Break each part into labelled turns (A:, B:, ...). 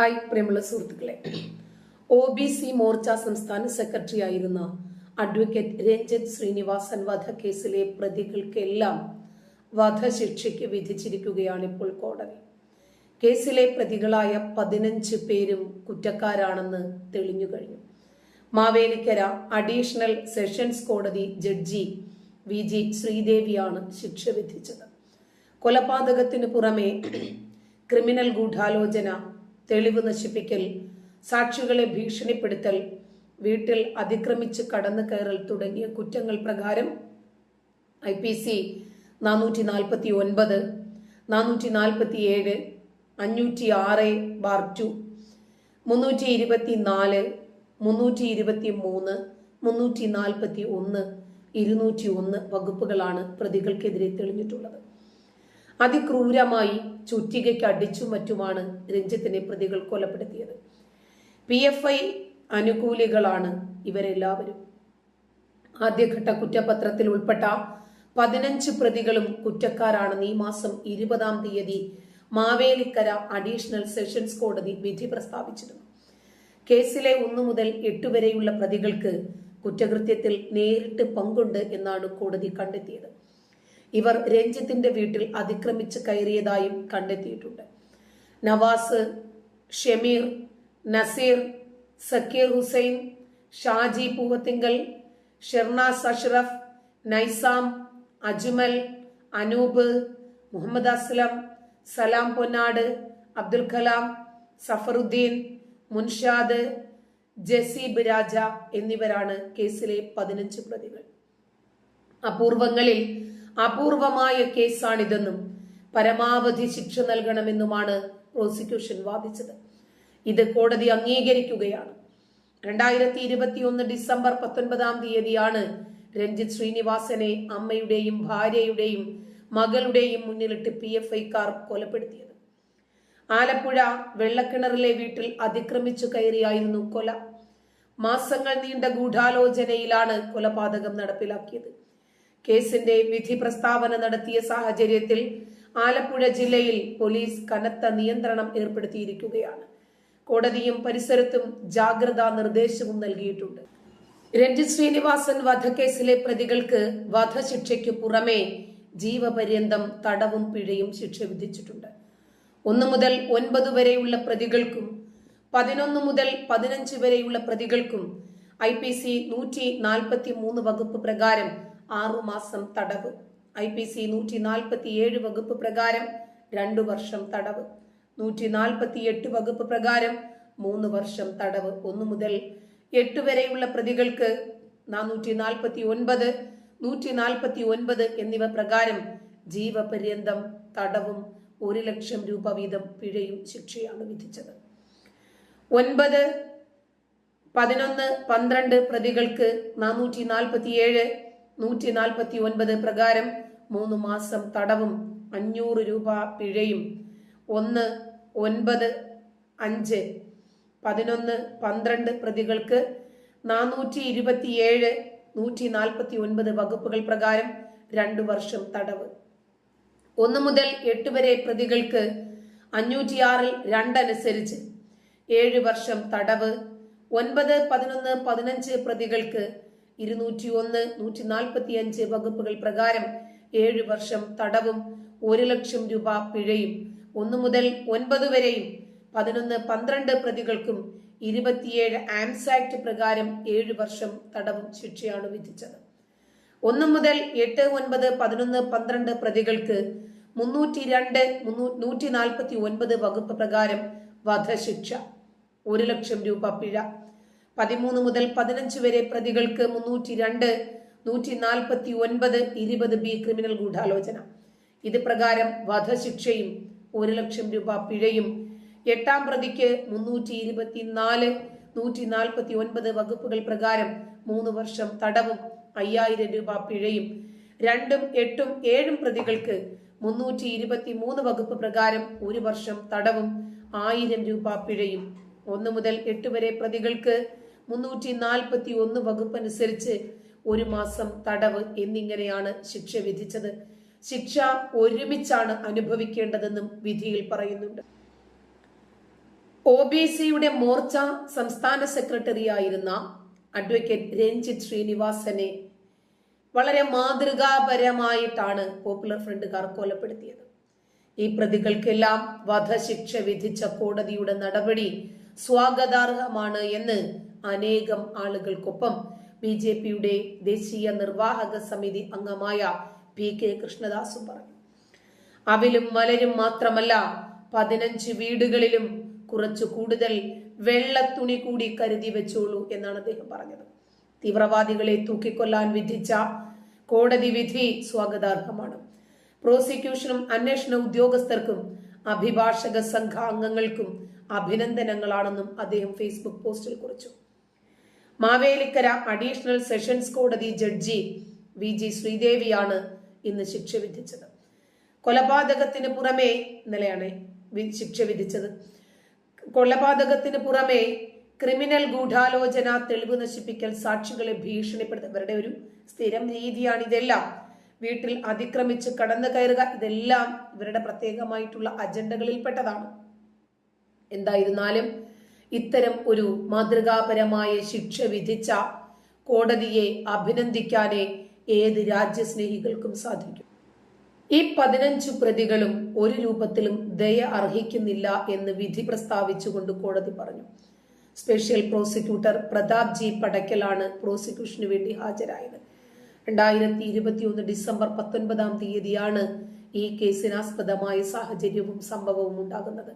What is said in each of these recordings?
A: Hi പ്രിയമുള്ള സുഹൃത്തുക്കളെ. O B C Morcha സംസ്ഥാന സെക്രട്ടറി ആയിരുന്ന അഡ്വക്കേറ്റ് രഞ്ജിത് ശ്രീനിവാസൻ വധക്കേസിലെ പ്രതികൾക്കെല്ലാം വധശിക്ഷയ്ക്ക് വിധിച്ചിരിക്കുകയാണ് ഇപ്പോൾ കോടതി. കേസിലെ പ്രതികളായ പതിനഞ്ച് പേരും കുറ്റക്കാരാണെന്ന് തെളിഞ്ഞു കഴിഞ്ഞു. മാവേലിക്കര അഡീഷണൽ സെഷൻസ് കോടതി ജഡ്ജി വി ജി ശ്രീദേവിയാണ് ശിക്ഷ വിധിച്ചത്. കൊലപാതകത്തിനു പുറമെ ക്രിമിനൽ ഗൂഢാലോചന തെളിവ് നശിപ്പിക്കൽ സാക്ഷികളെ ഭീഷണിപ്പെടുത്തൽ വീട്ടിൽ അതിക്രമിച്ച് കടന്നു കയറൽ തുടങ്ങിയ കുറ്റങ്ങൾ പ്രകാരം ഐ പി സി നാനൂറ്റി നാൽപ്പത്തി ഒൻപത് നാനൂറ്റി നാൽപ്പത്തി ഏഴ് അഞ്ഞൂറ്റി ആറ് ബാർ ടു മുന്നൂറ്റി ഇരുപത്തി നാല് മുന്നൂറ്റി ഇരുപത്തി മൂന്ന് മുന്നൂറ്റി നാൽപ്പത്തി ഒന്ന് ഇരുന്നൂറ്റി ഒന്ന് വകുപ്പുകളാണ് പ്രതികൾക്കെതിരെ തെളിഞ്ഞിട്ടുള്ളത്. അതിക്രൂരമായി ചുറ്റികയ്ക്ക് അടിച്ചും മറ്റുമാണ് രഞ്ജിത്തിനെ പ്രതികൾ കൊലപ്പെടുത്തിയത്. പി എഫ് ഐ അനുകൂലികളാണ് ഇവരെല്ലാവരും. ആദ്യഘട്ട കുറ്റപത്രത്തിൽ ഉൾപ്പെട്ട പതിനഞ്ച് പ്രതികളും കുറ്റക്കാരാണെന്ന് ഈ മാസം ഇരുപതാം തീയതി മാവേലിക്കര അഡീഷണൽ സെഷൻസ് കോടതി വിധി പ്രസ്താവിച്ചിരുന്നു. കേസിലെ ഒന്നു മുതൽ എട്ട് വരെയുള്ള പ്രതികൾക്ക് കുറ്റകൃത്യത്തിൽ നേരിട്ട് പങ്കുണ്ട് എന്നാണ് കോടതി കണ്ടെത്തിയത്. ഇവർ രഞ്ജിത്തിന്റെ വീട്ടിൽ അതിക്രമിച്ച് കയറിയതായും കണ്ടെത്തിയിട്ടുണ്ട്. നവാസ് ഷമീർ നസീർ സക്കീർ ഹുസൈൻ ഷാജി പൂവത്തിങ്കൽ ഷെർണാസ് അഷ്റഫ് നൈസാം അജ്മൽ അനൂപ് മുഹമ്മദ് അസ്ലം സലാം പൊന്നാട് അബ്ദുൽ കലാം സഫറുദ്ദീൻ മുൻഷാദ് ജസീബ് രാജ എന്നിവരാണ് കേസിലെ പതിനഞ്ച് പ്രതികൾ. അപൂർവങ്ങളിൽ അപൂർവമായ കേസാണിതെന്നും പരമാവധി ശിക്ഷ നൽകണമെന്നുമാണ് പ്രോസിക്യൂഷൻ വാദിച്ചത്. ഇത് കോടതി അംഗീകരിക്കുകയാണ്. രണ്ടായിരത്തി ഇരുപത്തിയൊന്ന് ഡിസംബർ പത്തൊൻപതാം തീയതിയാണ് രഞ്ജിത്ത് ശ്രീനിവാസനെ അമ്മയുടെയും ഭാര്യയുടെയും മകളുടെയും മുന്നിലിട്ട് പി എഫ് ഐക്കാർ കൊലപ്പെടുത്തിയത്. ആലപ്പുഴ വെള്ളക്കിണറിലെ വീട്ടിൽ അതിക്രമിച്ചു കയറിയായിരുന്നു കൊല. മാസങ്ങൾ നീണ്ട ഗൂഢാലോചനയിലാണ് കൊലപാതകം നടപ്പിലാക്കിയത്. കേസിന്റെ വിധി പ്രസ്താവന നടത്തിയ സാഹചര്യത്തിൽ ആലപ്പുഴ ജില്ലയിൽ പോലീസ് കനത്ത നിയന്ത്രണം ഏർപ്പെടുത്തിയിരിക്കുകയാണ്. കോടതിയും പരിസരത്തും ജാഗ്രതാ നിർദ്ദേശവും നൽകിയിട്ടുണ്ട്. രഞ്ജിത് ശ്രീനിവാസൻ വധക്കേസിലെ പ്രതികൾക്ക് വധശിക്ഷയ്ക്ക് പുറമേ ജീവപര്യന്തം തടവും പിഴയും ശിക്ഷ വിധിച്ചിട്ടുണ്ട്. ഒന്ന് മുതൽ ഒൻപത് വരെയുള്ള പ്രതികൾക്കും പതിനൊന്ന് മുതൽ പതിനഞ്ച് വരെയുള്ള പ്രതികൾക്കും ഐ പി സി നൂറ്റി നാൽപ്പത്തി മൂന്ന് വകുപ്പ് പ്രകാരം ആറുമാസം തടവ്. ഐ പി സി നൂറ്റി നാൽപ്പത്തി ഏഴ് വകുപ്പ് പ്രകാരം രണ്ടു വർഷം തടവ്. നൂറ്റി നാൽപ്പത്തി എട്ട് വകുപ്പ് പ്രകാരം മൂന്ന് വർഷം തടവ്. ഒന്നു മുതൽ എട്ട് വരെയുള്ള പ്രതികൾക്ക് നാനൂറ്റി നാൽപ്പത്തി ഒൻപത് നൂറ്റി നാൽപ്പത്തി ഒൻപത് എന്നിവ പ്രകാരം ജീവപര്യന്തം തടവും ഒരു ലക്ഷം രൂപ വീതം പിഴയും ശിക്ഷയാണ് വിധിച്ചത്. ഒൻപത് പതിനൊന്ന് പന്ത്രണ്ട് പ്രതികൾക്ക് നാനൂറ്റി നാൽപ്പത്തിയേഴ് നൂറ്റി നാൽപ്പത്തി ഒൻപത് പ്രകാരം മൂന്ന് മാസം തടവും അഞ്ഞൂറ് രൂപ പിഴയും. ഒന്ന് ഒൻപത് അഞ്ച് പതിനൊന്ന് പന്ത്രണ്ട് പ്രതികൾക്ക് നാനൂറ്റി ഇരുപത്തിയേഴ് നൂറ്റി നാൽപ്പത്തി ഒൻപത് വകുപ്പുകൾ പ്രകാരം രണ്ടു വർഷം തടവ്. ഒന്ന് മുതൽ എട്ട് വരെ പ്രതികൾക്ക് അഞ്ഞൂറ്റിയാറിൽ രണ്ടനുസരിച്ച് ഏഴ് വർഷം തടവ്. ഒൻപത് പതിനൊന്ന് പതിനഞ്ച് പ്രതികൾക്ക് ഇരുന്നൂറ്റി ഒന്ന് നൂറ്റി നാൽപ്പത്തി അഞ്ച് വകുപ്പുകൾ പ്രകാരം ഏഴ് വർഷം തടവും ഒരു ലക്ഷം രൂപ പിഴയും. ഒന്ന് മുതൽ ഒൻപത് വരെയും പതിനൊന്ന് പന്ത്രണ്ട് പ്രതികൾക്കും ഇരുപത്തിയേഴ് ആംസാക്ട് പ്രകാരം ഏഴ് വർഷം തടവും ശിക്ഷയാണ് വിധിച്ചത്. ഒന്ന് മുതൽ എട്ട് ഒൻപത് പതിനൊന്ന് പന്ത്രണ്ട് പ്രതികൾക്ക് മുന്നൂറ്റി രണ്ട് നൂറ്റി നാൽപ്പത്തി ഒൻപത് വകുപ്പ് പ്രകാരം വധശിക്ഷ ഒരു ലക്ഷം രൂപ പിഴ. പതിമൂന്ന് മുതൽ പതിനഞ്ച് വരെ പ്രതികൾക്ക് മുന്നൂറ്റി രണ്ട് നൂറ്റി നാൽപ്പത്തി ഒൻപത് ഇരുപത് ബി ക്രിമിനൽ ഗൂഢാലോചന. ഇത് പ്രകാരം വധശിക്ഷയും ഒരു ലക്ഷം രൂപ പിഴയും. എട്ടാം പ്രതിക്ക് മുന്നൂറ്റി ഇരുപത്തിനാല് നൂറ്റി നാൽപ്പത്തി ഒൻപത് വകുപ്പുകൾ പ്രകാരം മൂന്ന് വർഷം തടവും അയ്യായിരം രൂപ പിഴയും. രണ്ടും എട്ടും ഏഴും പ്രതികൾക്ക് മുന്നൂറ്റി ഇരുപത്തി മൂന്ന് വകുപ്പ് പ്രകാരം ഒരു വർഷം തടവും ആയിരം രൂപ പിഴയും. ഒന്ന് മുതൽ എട്ട് വരെ പ്രതികൾക്ക് മുന്നൂറ്റി നാൽപ്പത്തി ഒന്ന് വകുപ്പ് അനുസരിച്ച് ഒരു മാസം തടവ് എന്നിങ്ങനെയാണ് ശിക്ഷ വിധിച്ചത്. ശിക്ഷ ഒരുമിച്ചാണ് അനുഭവിക്കേണ്ടതെന്നും വിധിയിൽ പറയുന്നുണ്ട്. ഒ ബി സിയുടെ മോർച്ച സംസ്ഥാന സെക്രട്ടറി ആയിരുന്ന അഡ്വക്കേറ്റ് രഞ്ജിത് ശ്രീനിവാസനെ വളരെ മാതൃകാപരമായിട്ടാണ് പോപ്പുലർ ഫ്രണ്ടുകാർ കൊലപ്പെടുത്തിയത്. ഈ പ്രതികൾക്കെല്ലാം വധശിക്ഷ വിധിച്ച കോടതിയുടെ നടപടി സ്വാഗതാർഹമാണ് എന്ന് അനേകം ആളുകൾക്കൊപ്പം ബി ജെ പിയുടെ ദേശീയ നിർവാഹക സമിതി അംഗമായ പി കെ കൃഷ്ണദാസും പറഞ്ഞു. അവിലും മലരും മാത്രമല്ല പതിനഞ്ച് വീടുകളിലും കുറച്ചു കൂടുതൽ വെള്ള തുണി കൂടി കരുതി വെച്ചോളൂ എന്നാണ് അദ്ദേഹം പറഞ്ഞത്. തീവ്രവാദികളെ തൂക്കിക്കൊല്ലാൻ വിധിച്ച കോടതി വിധി സ്വാഗതാർഹമാണ്. പ്രോസിക്യൂഷനും അന്വേഷണ ഉദ്യോഗസ്ഥർക്കും അഭിഭാഷക സംഘാംഗങ്ങൾക്കും അഭിനന്ദനങ്ങളാണെന്നും അദ്ദേഹം ഫേസ്ബുക്ക് പോസ്റ്റിൽ കുറിച്ചു. മാവേലിക്കര അഡീഷണൽ സെഷൻസ് കോടതി ജഡ്ജി വി ജി ശ്രീദേവിയാണ് ഇന്ന് ശിക്ഷ വിധിച്ചത്. കൊലപാതകത്തിന് പുറമെ ഇന്നലെയാണ് ശിക്ഷ വിധിച്ചത്. കൊലപാതകത്തിന് പുറമെ ക്രിമിനൽ ഗൂഢാലോചന തെളിവ് നശിപ്പിക്കൽ സാക്ഷികളെ ഭീഷണിപ്പെടുത്തുക ഇവരുടെ ഒരു സ്ഥിരം രീതിയാണ് ഇതെല്ലാം. വീട്ടിൽ അതിക്രമിച്ച് കടന്നു കയറുക ഇതെല്ലാം ഇവരുടെ പ്രത്യേകമായിട്ടുള്ള അജണ്ടകളിൽപ്പെട്ടതാണ്. എന്തായിരുന്നാലും ഇത്തരം ഒരു മാതൃകാപരമായ ശിക്ഷ വിധിച്ച കോടതിയെ അഭിനന്ദിക്കാനേ ഏത് രാജ്യസ്നേഹികൾക്കും സാധിക്കും. ഈ പതിനഞ്ചു പ്രതികളും ഒരു രൂപത്തിലും ദയ അർഹിക്കുന്നില്ല എന്ന് വിധി പ്രസ്താവിച്ചുകൊണ്ട് കോടതി പറഞ്ഞു. സ്പെഷ്യൽ പ്രോസിക്യൂട്ടർ പ്രതാപ് ജി പടക്കലാണ് പ്രോസിക്യൂഷന് വേണ്ടി ഹാജരായത്. രണ്ടായിരത്തി ഇരുപത്തിയൊന്ന് ഡിസംബർ പത്തൊൻപതാം തീയതിയാണ് ഈ കേസിനാസ്പദമായ സാഹചര്യവും സംഭവവും ഉണ്ടാകുന്നത്.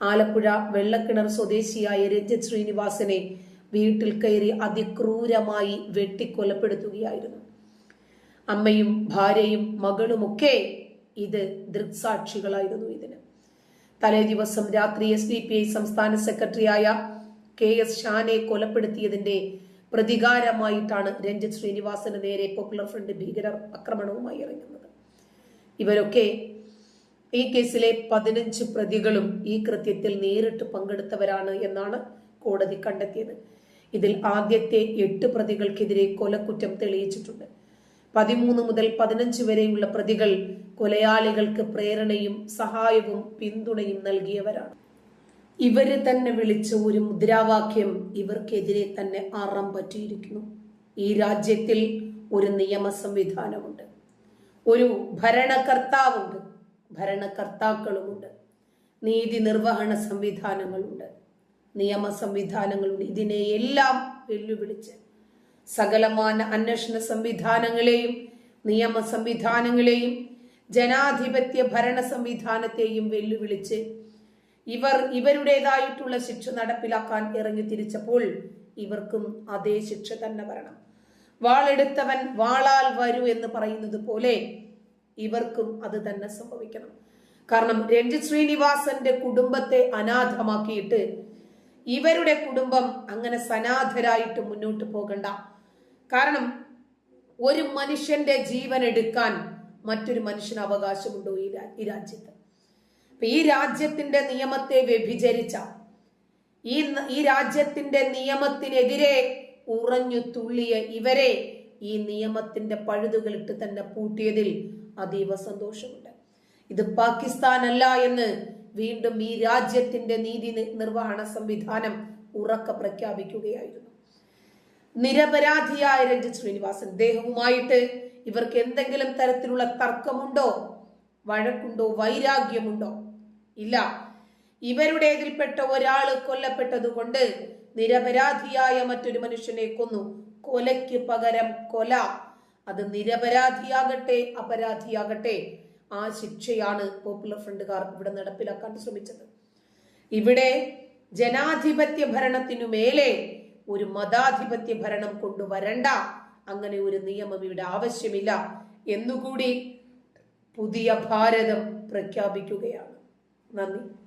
A: ആലപ്പുഴ വെള്ളക്കിണർ സ്വദേശിയായ രഞ്ജിത് ശ്രീനിവാസനെ വീട്ടിൽ കയറി അതിക്രൂരമായി വെട്ടിക്കൊലപ്പെടുത്തുകയായിരുന്നു. അമ്മയും ഭാര്യയും മകളുമൊക്കെ ഇത് ദൃക്സാക്ഷികളായിരുന്നു ഇതിന്. തലേ ദിവസം രാത്രി എസ് ഡി പി ഐ സംസ്ഥാന സെക്രട്ടറിയായ കെ എസ് ഷാനെ കൊലപ്പെടുത്തിയതിന്റെ പ്രതികാരമായിട്ടാണ് രഞ്ജിത് ശ്രീനിവാസന് നേരെ പോപ്പുലർ ഫ്രണ്ട് ഭീകരർ ആക്രമണവുമായി ഇറങ്ങുന്നത്. ഇവരൊക്കെ ഈ കേസിലെ പതിനഞ്ച് പ്രതികളും ഈ കൃത്യത്തിൽ നേരിട്ട് പങ്കെടുത്തവരാണ് എന്നാണ് കോടതി കണ്ടെത്തിയത്. ഇതിൽ ആദ്യത്തെ എട്ട് പ്രതികൾക്കെതിരെ കൊലക്കുറ്റം തെളിയിച്ചിട്ടുണ്ട്. പതിമൂന്ന് മുതൽ പതിനഞ്ച് വരെയുള്ള പ്രതികൾ കൊലയാളികൾക്ക് പ്രേരണയും സഹായവും പിന്തുണയും നൽകിയവരാണ്. ഇവർ തന്നെ വിളിച്ച ഒരു മുദ്രാവാക്യം ഇവർക്കെതിരെ തന്നെ അറം പറ്റിയിരിക്കുന്നു. ഈ രാജ്യത്തിൽ ഒരു നിയമ സംവിധാനമുണ്ട് ഒരു ഭരണകർത്താവുണ്ട്. ഭരണകർത്താക്കളുമുണ്ട്. നീതി നിർവഹണ സംവിധാനങ്ങളുണ്ട്. നിയമ സംവിധാനങ്ങളുണ്ട്. ഇതിനെയെല്ലാം വെല്ലുവിളിച്ച് സകലമാന അന്വേഷണ സംവിധാനങ്ങളെയും നിയമ സംവിധാനങ്ങളെയും ജനാധിപത്യ ഭരണ സംവിധാനത്തെയും വെല്ലുവിളിച്ച് ഇവർ ഇവരുടേതായിട്ടുള്ള ശിക്ഷ നടപ്പിലാക്കാൻ ഇറങ്ങി തിരിച്ചപ്പോൾ ഇവർക്കും അതേ ശിക്ഷ തന്നെ വരണം. വാളെടുത്തവൻ വാളാൽ വരൂ എന്ന് പറയുന്നത് പോലെ ഇവർക്കും അത് തന്നെ സംഭവിക്കണം. കാരണം രഞ്ജിത് ശ്രീനിവാസന്റെ കുടുംബത്തെ അനാഥമാക്കിയിട്ട് ഇവരുടെ കുടുംബം അങ്ങനെ സനാഥരായിട്ട് മുന്നോട്ട് പോകണ്ട. കാരണം ഒരു മനുഷ്യന്റെ ജീവൻ എടുക്കാൻ മറ്റൊരു മനുഷ്യന് അവകാശമുണ്ടോ ഈ രാജ്യത്ത്? ഈ രാജ്യത്തിന്റെ നിയമത്തെ വ്യഭിചരിച്ച ഈ ഈ രാജ്യത്തിന്റെ നിയമത്തിനെതിരെ ഉറഞ്ഞു തുള്ളിയ ഇവരെ ഈ നിയമത്തിന്റെ പഴുതുകളിട്ട് തന്നെ പൂട്ടിയതിൽ അതീവ സന്തോഷമുണ്ട്. ഇത് പാകിസ്ഥാൻ അല്ല എന്ന് വീണ്ടും ഈ രാജ്യത്തിന്റെ നീതി നിർവഹണ സംവിധാനം ഉറക്ക പ്രഖ്യാപിക്കുകയായിരുന്നു. നിരപരാധിയായ രഞ്ജിത് ശ്രീനിവാസൻ ദേഹവുമായിട്ട് ഇവർക്ക് എന്തെങ്കിലും തരത്തിലുള്ള തർക്കമുണ്ടോ? വഴക്കുണ്ടോ? വൈരാഗ്യമുണ്ടോ? ഇല്ല. ഇവരുടേതിൽപ്പെട്ട ഒരാൾ കൊല്ലപ്പെട്ടതുകൊണ്ട് നിരപരാധിയായ മറ്റൊരു മനുഷ്യനെ കൊന്നു. കൊലയ്ക്ക് പകരം കൊല. അത് നിരപരാധിയാകട്ടെ അപരാധിയാകട്ടെ. ആ ശിക്ഷയാണ് പോപ്പുലർ ഫ്രണ്ടുകാർ ഇവിടെ നടപ്പിലാക്കാൻ ശ്രമിച്ചത്. ഇവിടെ ജനാധിപത്യ ഭരണത്തിനു മേലെ ഒരു മതാധിപത്യ ഭരണം കൊണ്ടുവരണ്ട. അങ്ങനെ ഒരു നിയമം ഇവിടെ ആവശ്യമില്ല. എന്നുകൂടി പുതിയ ഭാരതം പ്രഖ്യാപിക്കുകയാണ്. നന്ദി.